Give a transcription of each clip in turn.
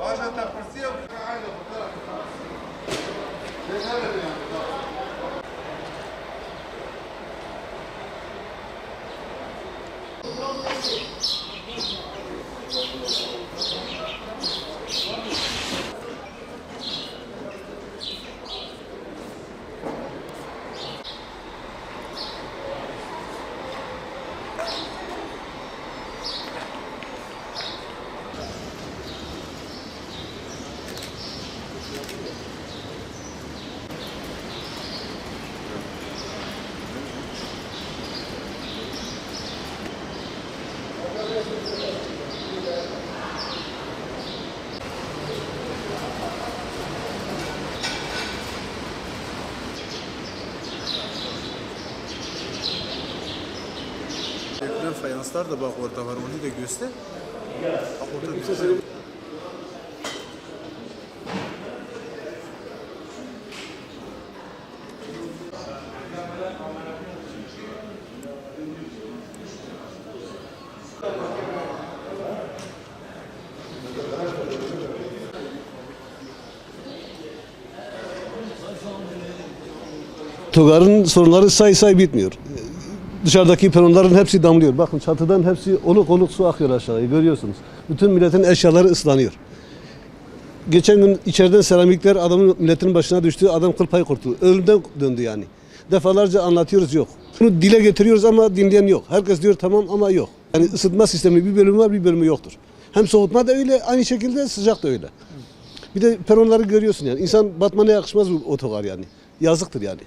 Başka tavsiye Senhor. Deprem fayanslar da bak orada var onu da göster. Bak orada bir tane Togar'ın sorunları say say bitmiyor. Dışarıdaki peronların hepsi damlıyor. Bakın çatıdan hepsi oluk oluk su akıyor aşağıya görüyorsunuz. Bütün milletin eşyaları ıslanıyor. Geçen gün içeriden seramikler adamın milletin başına düştü. Adam kıl payı kurtuldu. Ölümden döndü yani. Defalarca anlatıyoruz yok. Bunu dile getiriyoruz ama dinleyen yok. Herkes diyor tamam ama yok. Yani ısıtma sistemi bir bölümü var bir bölümü yoktur. Hem soğutma da öyle aynı şekilde sıcak da öyle. Bir de peronları görüyorsun yani. İnsan Batman'a yakışmaz bu otogar yani. Yazıktır yani.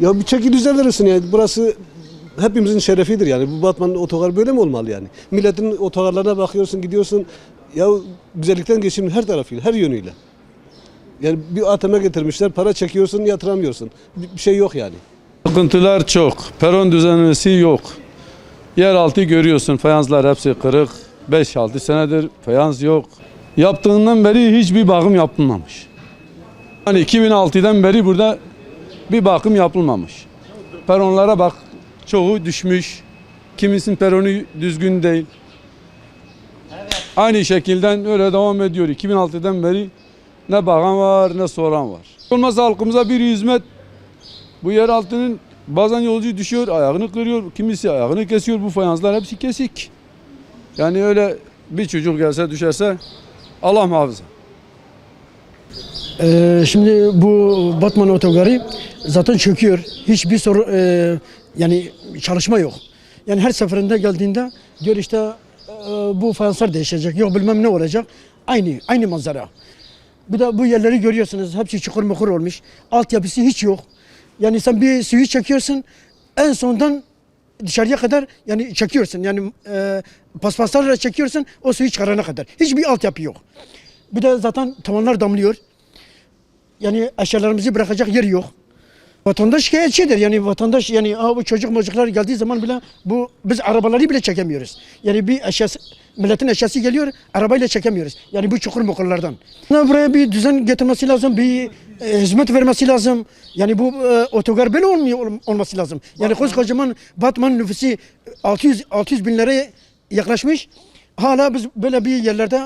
Ya bir çeki düzen yani. Burası hepimizin şerefidir yani. Bu Batman otogar böyle mi olmalı yani? Milletin otogarlarına bakıyorsun, gidiyorsun. Ya güzellikten geçim her tarafıyla, her yönüyle. Yani bir ATM'e getirmişler, para çekiyorsun, yatıramıyorsun. Bir bir şey yok yani. Sıkıntılar çok. Peron düzenlemesi yok. Yeraltı görüyorsun fayanslar hepsi kırık. 5-6 senedir fayans yok. Yaptığından beri hiçbir bakım yapılmamış. Hani 2006'dan beri burada bir bakım yapılmamış. Peronlara bak çoğu düşmüş. Kimisinin peronu düzgün değil. Aynı şekilde öyle devam ediyor. 2006'dan beri ne bakan var ne soran var. Olmazsa halkımıza bir hizmet bu yer altının bazen yolcu düşüyor, ayağını kırıyor, kimisi ayağını kesiyor. Bu fayanslar hepsi kesik. Yani öyle bir çocuk gelse düşerse Allah muhafaza. Ee, şimdi bu Batman otogarı zaten çöküyor. Hiçbir soru e, yani çalışma yok. Yani her seferinde geldiğinde diyor işte e, bu fayanslar değişecek. Yok bilmem ne olacak. Aynı aynı manzara. Bir de bu yerleri görüyorsunuz. Hepsi çukur mukur olmuş. Altyapısı hiç yok. Yani sen bir suyu çekiyorsun. En sondan dışarıya kadar yani çekiyorsun. Yani e, paspaslarla çekiyorsun o suyu çıkarana kadar. Hiçbir altyapı yok. Bir de zaten tavanlar damlıyor. Yani eşyalarımızı bırakacak yer yok. Vatandaş şikayetçidir. Yani vatandaş yani Aa, bu çocuk mocuklar geldiği zaman bile bu biz arabaları bile çekemiyoruz. Yani bir eşyası milletin eşyası geliyor arabayla çekemiyoruz. Yani bu çukur mukurlardan. Buraya bir düzen getirmesi lazım. Bir e, hizmet vermesi lazım. Yani bu e, otogar böyle olmuyor ol- olması lazım. Yani koskocaman Batman nüfusu 600 600 binlere yaklaşmış. Hala biz böyle bir yerlerde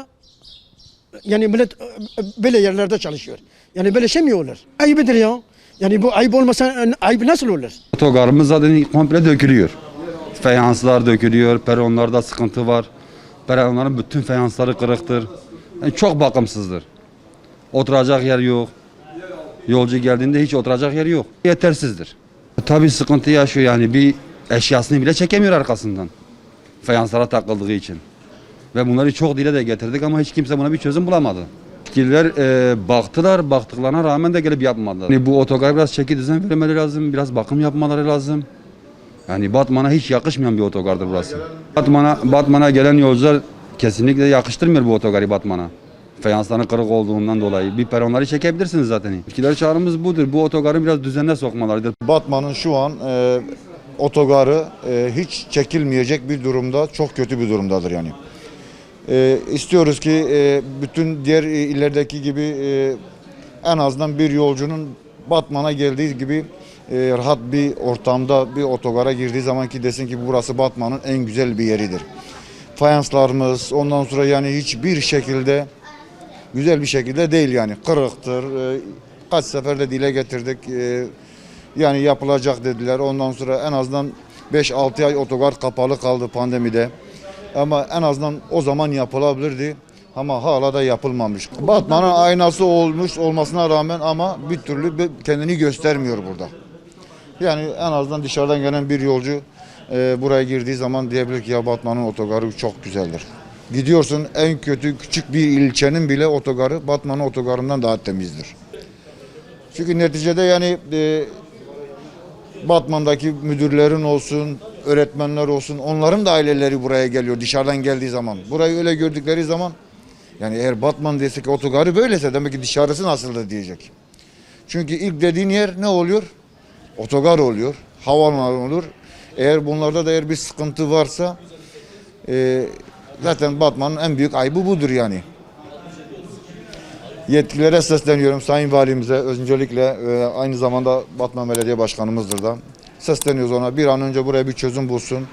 yani millet e, e, böyle yerlerde çalışıyor. Yani böyle şey mi olur? Ayıbıdır ya. Yani bu ayıp olmasa e, ayıp nasıl olur? Otogarımız zaten komple dökülüyor. Fayanslar dökülüyor, peronlarda sıkıntı var. Peronların bütün fayansları kırıktır. Yani çok bakımsızdır. Oturacak yer yok. Yolcu geldiğinde hiç oturacak yer yok. Yetersizdir. Tabii sıkıntı yaşıyor yani bir eşyasını bile çekemiyor arkasından. Fayanslara takıldığı için. Ve bunları çok dile de getirdik ama hiç kimse buna bir çözüm bulamadı. Yetkililer e, baktılar, baktıklarına rağmen de gelip yapmadılar. Yani bu otogar biraz çeki düzen vermeleri lazım, biraz bakım yapmaları lazım. Yani Batman'a hiç yakışmayan bir otogardır burası. Batman'a Batman'a gelen yolcular kesinlikle yakıştırmıyor bu otogarı Batman'a. Fayansların kırık olduğundan dolayı. Bir peronları çekebilirsiniz zaten. Yetkililer çağrımız budur. Bu otogarı biraz düzenine sokmalarıdır. Batman'ın şu an e, otogarı e, hiç çekilmeyecek bir durumda, çok kötü bir durumdadır yani. E, istiyoruz ki e, bütün diğer e, illerdeki gibi e, en azından bir yolcunun Batman'a geldiği gibi e, rahat bir ortamda bir otogara girdiği zaman ki desin ki burası Batman'ın en güzel bir yeridir. Fayanslarımız ondan sonra yani hiçbir şekilde güzel bir şekilde değil yani kırıktır. E, kaç sefer de dile getirdik. E, yani yapılacak dediler. Ondan sonra en azından 5-6 ay otogar kapalı kaldı pandemide. Ama en azından o zaman yapılabilirdi. Ama hala da yapılmamış. Batman'ın aynası olmuş olmasına rağmen ama bir türlü kendini göstermiyor burada. Yani en azından dışarıdan gelen bir yolcu e, buraya girdiği zaman diyebilir ki ya Batman'ın otogarı çok güzeldir. Gidiyorsun en kötü küçük bir ilçenin bile otogarı Batman'ın otogarından daha temizdir. Çünkü neticede yani e, Batman'daki müdürlerin olsun, öğretmenler olsun onların da aileleri buraya geliyor dışarıdan geldiği zaman. Burayı öyle gördükleri zaman yani eğer Batman desek otogarı böylese demek ki dışarısı nasıldır diyecek. Çünkü ilk dediğin yer ne oluyor? Otogar oluyor, havaalanı olur. Eğer bunlarda da eğer bir sıkıntı varsa e, zaten Batman'ın en büyük ayıbı budur yani. Yetkililere sesleniyorum Sayın Valimize öncelikle e, aynı zamanda Batman Belediye Başkanımızdır da. Sesleniyoruz ona bir an önce buraya bir çözüm bulsun.